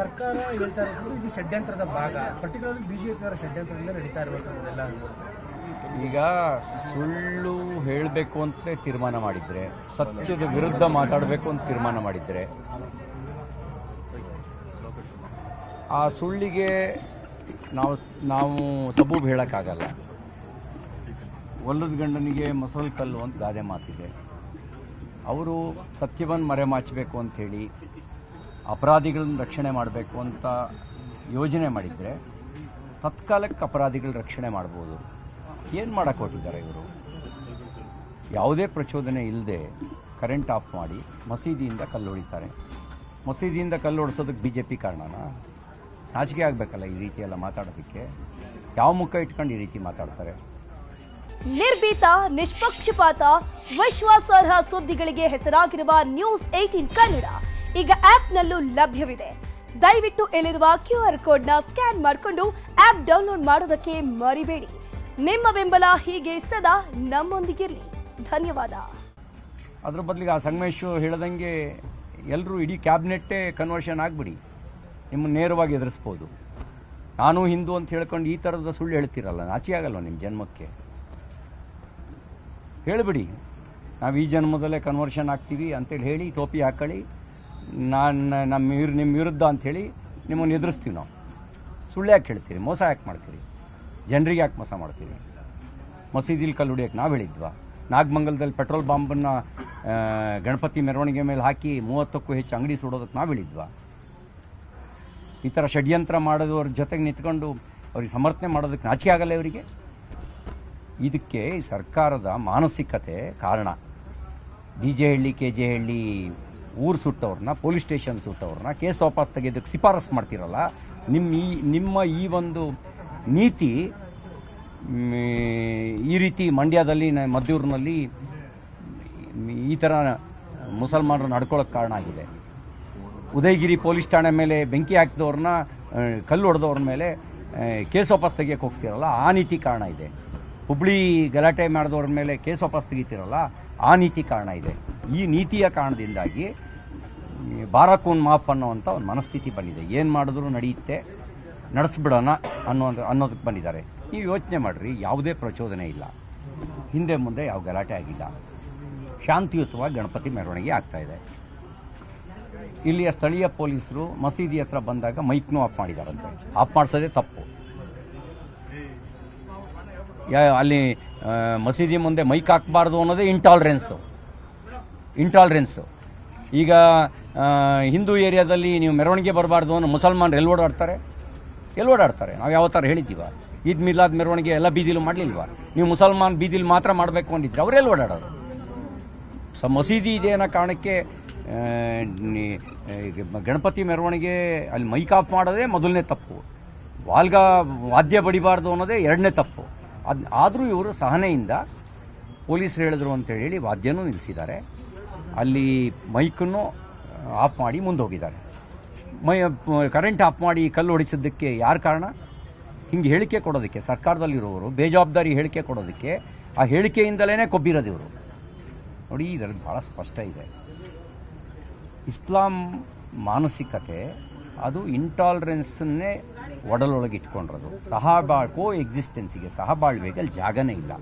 ಸರ್ಕಾರ ಹೇಳ್ತಾ ಇರೋದು ಇದು ಷಡ್ಯಂತ್ರದ ಭಾಗ. ಪರ್ಟಿಕ್ಯುಲರ್ಲಿ ಬಿಜೆಪಿಯವರ ಷಡ್ಯಂತ್ರದಿಂದ ನಡೀತಾ ಇರಬೇಕಾದ್ರೆಲ್ಲ ಈಗ ಸುಳ್ಳು ಹೇಳಬೇಕು ಅಂತ ತೀರ್ಮಾನ ಮಾಡಿದ್ರೆ, ಸತ್ಯದ ವಿರುದ್ಧ ಮಾತಾಡಬೇಕು ಅಂತ ತೀರ್ಮಾನ ಮಾಡಿದ್ರೆ, ಆ ಸುಳ್ಳಿಗೆ ನಾವು ನಾವು ಸಬೂಬ್ ಹೇಳೋಕ್ಕಾಗಲ್ಲ. ಒಲ್ಲದ ಗಂಡನಿಗೆ ಮೊಸಲ್ ಕಲ್ಲು ಅಂತ ಗಾದೆ ಮಾತಿದೆ. ಅವರು ಸತ್ಯವನ್ನು ಮರೆಮಾಚಬೇಕು ಅಂಥೇಳಿ ಅಪರಾಧಿಗಳನ್ನ ರಕ್ಷಣೆ ಮಾಡಬೇಕು ಅಂತ ಯೋಜನೆ ಮಾಡಿದರೆ ತತ್ಕಾಲಕ್ಕೆ ಅಪರಾಧಿಗಳ ರಕ್ಷಣೆ ಮಾಡ್ಬೋದು. ಏನು ಮಾಡಕ್ಕೆ ಹೊರಟಿದ್ದಾರೆ ಇವರು? ಯಾವುದೇ ಪ್ರಚೋದನೆ ಇಲ್ಲದೆ ಕರೆಂಟ್ ಆಫ್ ಮಾಡಿ ಮಸೀದಿಯಿಂದ ಕಲ್ಲು ಹೊಡಿತಾರೆ ಮಸೀದಿಯಿಂದ ಕಲ್ಲು ಹೊಡಿಸೋದಕ್ಕೆ ಬಿ ಜೆ ಪಿ ಕಾರಣನಾ? ನಾಚಿಕೆ ಆಗಬೇಕಲ್ಲ ಈ ರೀತಿ ಎಲ್ಲ ಮಾತಾಡೋದಕ್ಕೆ? ಯಾವ ಮುಖ ಇಟ್ಕೊಂಡು ಈ ರೀತಿ ಮಾತಾಡ್ತಾರೆ? ನಿರ್ಭೀತ, ನಿಷ್ಪಕ್ಷಪಾತ, ವಿಶ್ವಾಸಾರ್ಹ ಸುದ್ದಿಗಳಿಗೆ ಹೆಸರಾಗಿರುವ ನ್ಯೂಸ್ ಏಟೀನ್ ಕನ್ನಡ. ಈಗ ಆಪ್ನಲ್ಲೂ ಲಭ್ಯವಿದೆ. ದಯವಿಟ್ಟು ಇಲ್ಲಿರುವ ಕ್ಯೂ ಆರ್ ಕೋಡ್ನ ಸ್ಕ್ಯಾನ್ ಮಾಡಿಕೊಂಡು ಆಪ್ ಡೌನ್ಲೋಡ್ ಮಾಡೋದಕ್ಕೆ ಮರಿಬೇಡಿ. ನಿಮ್ಮ ಬೆಂಬಲ ಹೀಗೆ ಸದಾ ನಮ್ಮೊಂದಿಗಿರಲಿ. ಧನ್ಯವಾದ. ಅದ್ರ ಬದಲಿಗೆ ಆ ಸಂಗಮೇಶ್ ಹೇಳ್ದಂಗೆ ಎಲ್ಲರೂ ಇಡೀ ಕ್ಯಾಬಿನೆಟ್ಟೇ ಕನ್ವರ್ಷನ್ ಆಗಿಬಿಡಿ. ನಿಮ್ಮ ನೇರವಾಗಿ ಎದುರಿಸ್ಬೋದು. ನಾನು ಹಿಂದೂ ಅಂತ ಹೇಳ್ಕೊಂಡು ಈ ಥರದ ಸುಳ್ಳು ಹೇಳ್ತೀರಲ್ಲ, ನಾಚಿ ಆಗಲ್ವ ನಿಮ್ಮ ಜನ್ಮಕ್ಕೆ? ಹೇಳಿಬಿಡಿ. ನಾವು ಈ ಜನ್ಮದಲ್ಲೇ ಕನ್ವರ್ಷನ್ ಆಗ್ತೀವಿ ಅಂತೇಳಿ ಹೇಳಿ, ಟೋಪಿ ಹಾಕೊಳ್ಳಿ. ನಾನು ನಮ್ಮ ನಿಮ್ಮ ವಿರುದ್ಧ ಅಂಥೇಳಿ ನಿಮ್ಮನ್ನು ಎದುರಿಸ್ತೀವಿ ನಾವು. ಸುಳ್ಳು ಯಾಕೆ ಹೇಳ್ತೀರಿ? ಮೋಸ ಯಾಕೆ ಮಾಡ್ತೀರಿ? ಜನರಿಗೆ ಯಾಕೆ ಮೋಸ ಮಾಡ್ತೀರಿ? ಮಸೀದಿಲಿ ಕಲ್ಲು ಹೊಡಿಯೋಕೆ ನಾವು ಹೇಳಿದ್ವಾ? ನಾಗಮಂಗಲದಲ್ಲಿ ಪೆಟ್ರೋಲ್ ಬಾಂಬನ್ನು ಗಣಪತಿ ಮೆರವಣಿಗೆ ಮೇಲೆ ಹಾಕಿ ಮೂವತ್ತಕ್ಕೂ ಹೆಚ್ಚು ಅಂಗಡಿ ಸುಡೋದಕ್ಕೆ ನಾವು ಹೇಳಿದ್ವಾ? ಈ ಥರ ಷಡ್ಯಂತ್ರ ಮಾಡೋದವ್ರ ಜೊತೆಗೆ ನಿಂತ್ಕೊಂಡು ಅವ್ರಿಗೆ ಸಮರ್ಥನೆ ಮಾಡೋದಕ್ಕೆ ನಾಚಿಕೆ ಆಗಲ್ಲ ಇವರಿಗೆ? ಇದಕ್ಕೆ ಸರ್ಕಾರದ ಮಾನಸಿಕತೆ ಕಾರಣ. D J Halli, K J Halli ಊರು ಸುಟ್ಟವ್ರನ್ನ, ಪೊಲೀಸ್ ಸ್ಟೇಷನ್ ಸುಟ್ಟವ್ರನ್ನ, ಕೇಸ್ ವಾಪಸ್ ತೆಗೆಯೋದಕ್ಕೆ ಶಿಫಾರಸ್ ಮಾಡ್ತಿರಲ್ಲ ನಿಮ್ಮ ಈ ನಿಮ್ಮ ಈ ಒಂದು ನೀತಿ ಈ ರೀತಿ ಮಂಡ್ಯದಲ್ಲಿ ಮದ್ದೂರಿನಲ್ಲಿ ಈ ಥರ ಮುಸಲ್ಮಾನರು ನಡ್ಕೊಳ್ಳೋಕೆ ಕಾರಣ ಆಗಿದೆ. ಉದಯಗಿರಿ ಪೊಲೀಸ್ ಠಾಣೆ ಮೇಲೆ ಬೆಂಕಿ ಹಾಕಿದವ್ರನ್ನ ಕಲ್ಲು ಹೊಡೆದವ್ರ ಮೇಲೆ ಕೇಸ್ ವಾಪಸ್ ತೆಗಿಯೋಕೆ ಹೋಗ್ತಿರಲ್ಲ, ಆ ನೀತಿ ಕಾರಣ ಇದೆ. ಹುಬ್ಳಿ ಗಲಾಟೆ ಮಾಡಿದವ್ರ ಮೇಲೆ ಕೇಸ್ ವಾಪಸ್ ತೆಗಿತಿರಲ್ಲ, ಆ ನೀತಿ ಕಾರಣ ಇದೆ. ಈ ನೀತಿಯ ಕಾರಣದಿಂದಾಗಿ ಬಾರಾಕೂನ್ ಮಾಫ್ ಅನ್ನೋವಂಥ ಒಂದು ಮನಸ್ಥಿತಿ ಬಂದಿದೆ. ಏನು ಮಾಡಿದ್ರು ನಡೆಯುತ್ತೆ, ನಡೆಸ್ಬಿಡೋಣ ಅನ್ನೋ ಅನ್ನೋದಕ್ಕೆ ಬಂದಿದ್ದಾರೆ. ನೀವು ಯೋಚನೆ ಮಾಡಿರಿ, ಯಾವುದೇ ಪ್ರಚೋದನೆ ಇಲ್ಲ. ಹಿಂದೆ ಮುಂದೆ ಯಾವ ಗಲಾಟೆ ಆಗಿಲ್ಲ. ಶಾಂತಿಯುತವಾಗಿ ಗಣಪತಿ ಮೆರವಣಿಗೆ ಆಗ್ತಾ ಇದೆ. ಇಲ್ಲಿಯ ಸ್ಥಳೀಯ ಪೊಲೀಸರು ಮಸೀದಿ ಹತ್ರ ಬಂದಾಗ ಮೈಕ್ನೂ ಆಫ್ ಮಾಡಿದಾರಂತೆ. ಆಫ್ ಮಾಡಿಸೋದೇ ತಪ್ಪು. ಅಲ್ಲಿ ಮಸೀದಿ ಮುಂದೆ ಮೈಕ್ ಹಾಕಬಾರ್ದು ಅನ್ನೋದೇ ಇಂಟಾಲರೆನ್ಸು ಇಂಟಾಲರೆನ್ಸು ಈಗ ಹಿಂದೂ ಏರಿಯಾದಲ್ಲಿ ನೀವು ಮೆರವಣಿಗೆ ಬರಬಾರ್ದು ಅನ್ನೋ ಮುಸಲ್ಮಾನರು ಎಲ್ಲಿ ಓಡಾಡ್ತಾರೆ ಎಲ್ಲಿ ಓಡಾಡ್ತಾರೆ ನಾವು ಯಾವ ಥರ ಹೇಳಿದ್ದೀವ? ಈದ್ ಮಿಲಾದ್ ಮೆರವಣಿಗೆ ಎಲ್ಲ ಬೀದಿಲು ಮಾಡಲಿಲ್ವ? ನೀವು ಮುಸಲ್ಮಾನ್ ಬೀದಿಲಿ ಮಾತ್ರ ಮಾಡಬೇಕು ಅಂದಿದ್ರೆ ಅವರೆಲ್ಲಿ ಓಡಾಡೋರು ಸೊ ಮಸೀದಿ ಇದೆ ಅನ್ನೋ ಕಾರಣಕ್ಕೆ ಗಣಪತಿ ಮೆರವಣಿಗೆ ಅಲ್ಲಿ ಮೈಕ್ ಆಫ್ ಮಾಡೋದೇ ಮೊದಲನೇ ತಪ್ಪು. ವಾಲ್ಗ ವಾದ್ಯ ಬಡಿಬಾರ್ದು ಅನ್ನೋದೇ ಎರಡನೇ ತಪ್ಪು. ಅದು ಆದರೂ ಇವರು ಸಹನೆಯಿಂದ ಪೊಲೀಸರು ಹೇಳಿದ್ರು ಅಂತ ಹೇಳಿ ವಾದ್ಯನೂ ನಿಲ್ಲಿಸಿದ್ದಾರೆ ಅಲ್ಲಿ ಮೈಕನ್ನು ಆಫ್ ಮಾಡಿ ಮುಂದೆ ಹೋಗಿದ್ದಾರೆ ಮೈ ಕರೆಂಟ್ ಆಫ್ ಮಾಡಿ ಕಲ್ಲು ಹೊಡಿಸಿದ್ದಕ್ಕೆ ಯಾರು ಕಾರಣ? ಹಿಂಗೆ ಹೇಳಿಕೆ ಕೊಡೋದಕ್ಕೆ, ಸರ್ಕಾರದಲ್ಲಿರುವವರು, ಬೇಜವಾಬ್ದಾರಿ ಹೇಳಿಕೆ ಕೊಡೋದಕ್ಕೆ, ಆ ಹೇಳಿಕೆಯಿಂದಲೇ ಕೊಬ್ಬಿರೋದು ಇವರು. ನೋಡಿ, ಇದರಲ್ಲಿ ಭಾಳ ಸ್ಪಷ್ಟ ಇದೆ. ಇಸ್ಲಾಂ ಮಾನಸಿಕತೆ, ಅದು ಇಂಟಾಲರೆನ್ಸನ್ನೇ ಒಡಲೊಳಗೆ ಇಟ್ಕೊಂಡಿರೋದು. ಸಹಬಾಳ್ ಕೋ ಎಕ್ಸಿಸ್ಟೆನ್ಸಿಗೆ ಸಹಬಾಳ್ವೆಗೆ ಅಲ್ಲಿ ಜಾಗನೇ ಇಲ್ಲ.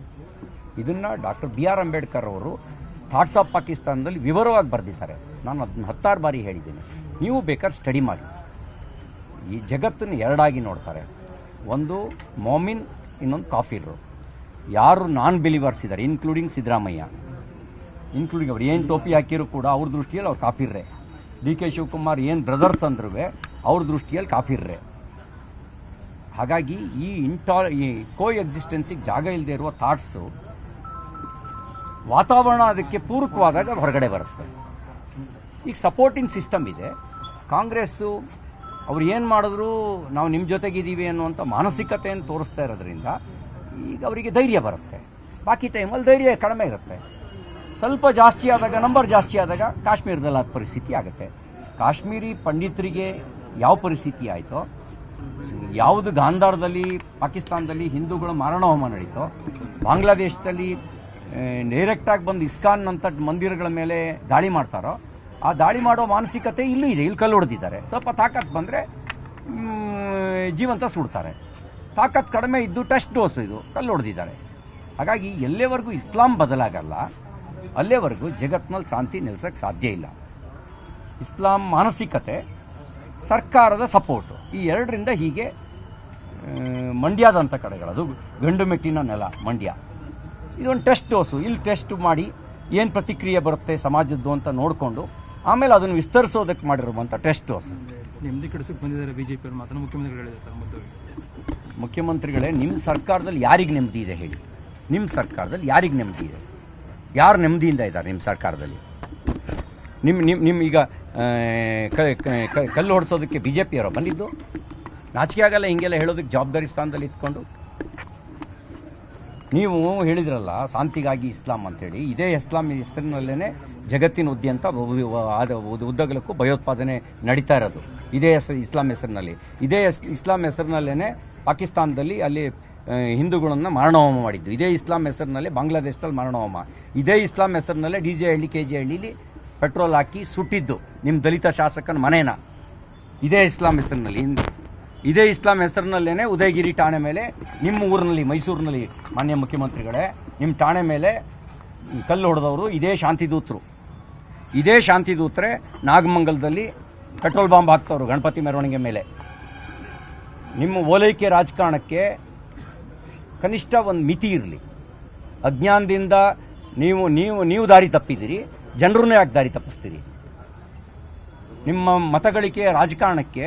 ಇದನ್ನು ಡಾಕ್ಟರ್ ಬಿ ಆರ್ ಅಂಬೇಡ್ಕರ್ ಅವರು ಥಾಟ್ಸ್ ಆಫ್ ಪಾಕಿಸ್ತಾನದಲ್ಲಿ ವಿವರವಾಗಿ ಬರೆದಿದ್ದಾರೆ. ನಾನು ಅದನ್ನ ಹತ್ತಾರು ಬಾರಿ ಹೇಳಿದ್ದೀನಿ. ನೀವು ಬೇಕಾದ್ರೆ ಸ್ಟಡಿ ಮಾಡಿ. ಈ ಜಗತ್ತನ್ನು ಎರಡಾಗಿ ನೋಡ್ತಾರೆ. ಒಂದು ಮೊಮಿನ್, ಇನ್ನೊಂದು ಕಾಫಿರು ಯಾರು ನಾನ್ ಬಿಲಿವರ್ಸ್ ಇದ್ದಾರೆ ಇನ್ಕ್ಲೂಡಿಂಗ್ ಸಿದ್ದರಾಮಯ್ಯ. ಇನ್ಕ್ಲೂಡಿಂಗ್ ಅವ್ರು, ಏನು ಟೋಪಿ ಹಾಕಿರೂ ಕೂಡ ಅವ್ರ ದೃಷ್ಟಿಯಲ್ಲಿ ಅವ್ರು ಕಾಫಿರ್ರೆ. ಡಿ ಕೆ ಶಿವಕುಮಾರ್ ಏನು ಬ್ರದರ್ಸ್ ಅಂದ್ರೂ ಅವ್ರ ದೃಷ್ಟಿಯಲ್ಲಿ ಕಾಫಿರ್ರೆ. ಹಾಗಾಗಿ ಈ ಇಂಟಾ, ಈ ಕೋ ಎಕ್ಸಿಸ್ಟೆನ್ಸಿಗೆ ಜಾಗ ಇಲ್ಲದೆ ಇರುವ ಥಾಟ್ಸು ವಾತಾವರಣ ಅದಕ್ಕೆ ಪೂರಕವಾದಾಗ ಹೊರಗಡೆ ಬರುತ್ತೆ. ಈಗ ಸಪೋರ್ಟಿಂಗ್ ಸಿಸ್ಟಮ್ ಇದೆ. ಕಾಂಗ್ರೆಸ್ಸು ಅವ್ರು ಏನು ಮಾಡಿದ್ರು, ನಾವು ನಿಮ್ಮ ಜೊತೆಗಿದ್ದೀವಿ ಅನ್ನುವಂಥ ಮಾನಸಿಕತೆಯನ್ನು ತೋರಿಸ್ತಾ ಇರೋದ್ರಿಂದ ಈಗ ಅವರಿಗೆ ಧೈರ್ಯ ಬರುತ್ತೆ. ಬಾಕಿ ಟೈಮಲ್ಲಿ ಧೈರ್ಯ ಕಡಿಮೆ ಇರುತ್ತೆ. ಸ್ವಲ್ಪ ಜಾಸ್ತಿ ಆದಾಗ ನಂಬರ್ ಜಾಸ್ತಿ ಆದಾಗ ಕಾಶ್ಮೀರದಲ್ಲಿ ಆದ ಪರಿಸ್ಥಿತಿ ಆಗುತ್ತೆ. ಕಾಶ್ಮೀರಿ ಪಂಡಿತರಿಗೆ ಯಾವ ಪರಿಸ್ಥಿತಿ ಆಯಿತೋ, ಯಾವುದು ಗಾಂಧಾರದಲ್ಲಿ, ಪಾಕಿಸ್ತಾನದಲ್ಲಿ ಹಿಂದೂಗಳ ಮಾರಣಹೋಮ ನಡೀತೋ, ಬಾಂಗ್ಲಾದೇಶದಲ್ಲಿ ಡೈರೆಕ್ಟಾಗಿ ಬಂದು ಇಸ್ಕಾನ್ ಅಂತ ಮಂದಿರಗಳ ಮೇಲೆ ದಾಳಿ ಮಾಡ್ತಾರೋ, ಆ ದಾಳಿ ಮಾಡೋ ಮಾನಸಿಕತೆ ಇಲ್ಲೂ ಇದೆ, ಇಲ್ಲಿ ಕಲ್ಲು ಹೊಡೆದಿದ್ದಾರೆ ಸ್ವಲ್ಪ ತಾಕತ್ ಬಂದರೆ ಜೀವಂತ ಸುಡ್ತಾರೆ. ತಾಕತ್ ಕಡಿಮೆ ಇದ್ದು ಟೆಸ್ಟ್ ಡೋಸ್ ಇದು ಕಲ್ಲು ಹೊಡೆದಿದ್ದಾರೆ ಹಾಗಾಗಿ ಎಲ್ಲೇವರೆಗೂ ಇಸ್ಲಾಂ ಬದಲಾಗಲ್ಲ, ಅಲ್ಲೇವರೆಗೂ ಜಗತ್ನಲ್ಲಿ ಶಾಂತಿ ನೆಲೆಸೋಕ್ಕೆ ಸಾಧ್ಯ ಇಲ್ಲ. ಇಸ್ಲಾಂ ಮಾನಸಿಕತೆ, ಸರ್ಕಾರದ ಸಪೋರ್ಟು. ಈ ಎರಡರಿಂದ ಹೀಗೆ ಮಂಡ್ಯದಂಥ ಕಡೆಗಳು ಅದು ಗಂಡು ಮೆಟ್ಟಿನ ನೆಲ, ಮಂಡ್ಯ. ಇದೊಂದು ಟೆಸ್ಟ್ ಡೋಸು ಇಲ್ಲಿ ಟೆಸ್ಟ್ ಮಾಡಿ ಏನು ಪ್ರತಿಕ್ರಿಯೆ ಬರುತ್ತೆ ಸಮಾಜದ್ದು ಅಂತ ನೋಡಿಕೊಂಡು ಆಮೇಲೆ ಅದನ್ನು ವಿಸ್ತರಿಸೋದಕ್ಕೆ ಮಾಡಿರುವಂಥ ಟೆಸ್ಟ್ ಡೋಸ್ ನೆಮ್ಮದಿ ಕೆಡಿಸಕ್ಕೆ ಬಂದಿದ್ದಾರೆ ಬಿಜೆಪಿ ಅವರು. ಮಾತ್ರ ಮುಖ್ಯಮಂತ್ರಿಗಳು ಹೇಳಿದ್ದಾರೆ ಸರ್ ಮತ್ತು ಮುಖ್ಯಮಂತ್ರಿಗಳೇ ನಿಮ್ಮ ಸರ್ಕಾರದಲ್ಲಿ ಯಾರಿಗೆ ನೆಮ್ಮದಿ ಇದೆ ಹೇಳಿ? ನಿಮ್ಮ ಸರ್ಕಾರದಲ್ಲಿ ಯಾರಿಗೆ ನೆಮ್ಮದಿ ಇದೆ? ಯಾರು ನೆಮ್ಮದಿಯಿಂದ ಇದ್ದಾರೆ ನಿಮ್ಮ ಸರ್ಕಾರದಲ್ಲಿ? ನಿಮ್ಮ ನಿಮ್ಮ ನಿಮ್ಮ ಈಗ ಕಲ್ಲು ಹೊಡಿಸೋದಕ್ಕೆ ಬಿ ಜೆ ಪಿಯವರು ಬಂದಿದ್ದು? ನಾಚಿಕೆ ಆಗಲ್ಲ ಹಿಂಗೆಲ್ಲ ಹೇಳೋದಕ್ಕೆ ಜವಾಬ್ದಾರಿ ಸ್ಥಾನದಲ್ಲಿ ಇತ್ಕೊಂಡು ನೀವು ಹೇಳಿದ್ರಲ್ಲ, ಶಾಂತಿಗಾಗಿ ಇಸ್ಲಾಂ ಅಂತೇಳಿ, ಇದೇ ಇಸ್ಲಾಂ ಹೆಸರಿನಲ್ಲೇ ಜಗತ್ತಿನ ಉದ್ಯಂತ ಆದ ಉದ್ದಗಲಕ್ಕೂ ಭಯೋತ್ಪಾದನೆ ನಡೀತಾ ಇರೋದು. ಇದೇ ಹೆಸರು ಇಸ್ಲಾಂ ಹೆಸರಿನಲ್ಲಿ. ಇದೇ ಇಸ್ಲಾಂ ಹೆಸರಿನಲ್ಲೇ ಪಾಕಿಸ್ತಾನದಲ್ಲಿ ಅಲ್ಲಿ ಹಿಂದೂಗಳನ್ನು ಮಾರಣಹೋಮ ಮಾಡಿದ್ದು. ಇದೇ ಇಸ್ಲಾಂ ಹೆಸರಿನಲ್ಲಿ ಬಾಂಗ್ಲಾದೇಶದಲ್ಲಿ ಮಾರಣಹೋಮ ಇದೇ ಇಸ್ಲಾಂ ಹೆಸರಿನಲ್ಲೇ D J Halli, K J ಹಳ್ಳಿಲಿ ಪೆಟ್ರೋಲ್ ಹಾಕಿ ಸುಟ್ಟಿದ್ದು ನಿಮ್ಮ ದಲಿತ ಶಾಸಕನ ಮನೇನ. ಇದೇ ಇಸ್ಲಾಂ ಹೆಸರಿನಲ್ಲಿ. ಇದೇ ಇಸ್ಲಾಂ ಹೆಸರಿನಲ್ಲೇನೆ ಉದಯಗಿರಿ ಠಾಣೆ ಮೇಲೆ ನಿಮ್ಮ ಊರಿನಲ್ಲಿ, ಮೈಸೂರಿನಲ್ಲಿ ಮಾನ್ಯ ಮುಖ್ಯಮಂತ್ರಿಗಳೇ, ನಿಮ್ಮ ಠಾಣೆ ಮೇಲೆ ಕಲ್ಲು ಹೊಡೆದವರು ಇದೇ ಶಾಂತಿದೂತರು. ಇದೇ ಶಾಂತಿದೂತರೆ, ನಾಗಮಂಗಲದಲ್ಲಿ ಪೆಟ್ರೋಲ್ ಬಾಂಬ್ ಹಾಕ್ತವ್ರು ಗಣಪತಿ ಮೆರವಣಿಗೆ ಮೇಲೆ. ನಿಮ್ಮ ಓಲೈಕೆ ರಾಜಕಾರಣಕ್ಕೆ ಕನಿಷ್ಠ ಒಂದು ಮಿತಿ ಇರಲಿ. ಅಜ್ಞಾನದಿಂದ ನೀವು ನೀವು ನೀವು ದಾರಿ ತಪ್ಪಿದ್ದೀರಿ, ಜನರನ್ನೇ ಯಾಕೆ ದಾರಿ ತಪ್ಪಿಸ್ತೀರಿ? ನಿಮ್ಮ ಮತಗಳಿಕೆ ರಾಜಕಾರಣಕ್ಕೆ